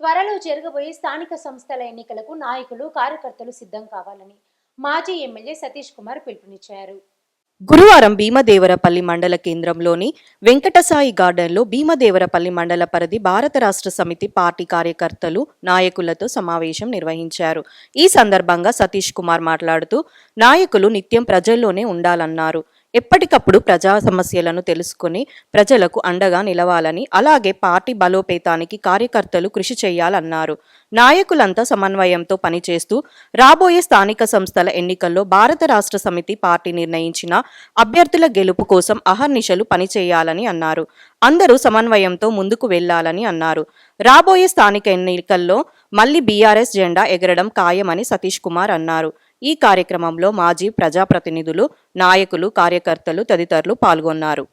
త్వరలో జరగబోయే స్థానిక సంస్థల ఎన్నికలకు నాయకులు కార్యకర్తలు సిద్ధం కావాలని మాజీ ఎమ్మెల్యే సతీష్ కుమార్ పిలుపునిచ్చారు. గురువారం భీమదేవరపల్లి మండల కేంద్రంలోని వెంకటసాయి గార్డెన్లో భీమదేవరపల్లి మండల పరిధి భారత రాష్ట్ర సమితి పార్టీ కార్యకర్తలు నాయకులతో సమావేశం నిర్వహించారు. ఈ సందర్భంగా సతీష్ కుమార్ మాట్లాడుతూ నాయకులు నిత్యం ప్రజల్లోనే ఉండాలన్నారు. ఎప్పటికప్పుడు ప్రజా సమస్యలను తెలుసుకుని ప్రజలకు అండగా నిలవాలని అలాగే పార్టీ బలోపేతానికి కార్యకర్తలు కృషి చేయాలన్నారు. నాయకులంతా సమన్వయంతో పనిచేస్తూ రాబోయే స్థానిక సంస్థల ఎన్నికల్లో భారత రాష్ట్ర సమితి పార్టీ నిర్ణయించిన అభ్యర్థుల గెలుపు కోసం అహర్నిశలు పనిచేయాలని అన్నారు. అందరూ సమన్వయంతో ముందుకు వెళ్ళాలని అన్నారు. రాబోయే స్థానిక ఎన్నికల్లో మళ్ళీ బీఆర్ఎస్ జెండా ఎగరడం ఖాయమని సతీష్ కుమార్ అన్నారు. ఈ కార్యక్రమంలో మాజీ ప్రజాప్రతినిధులు నాయకులు కార్యకర్తలు తదితరులు పాల్గొన్నారు.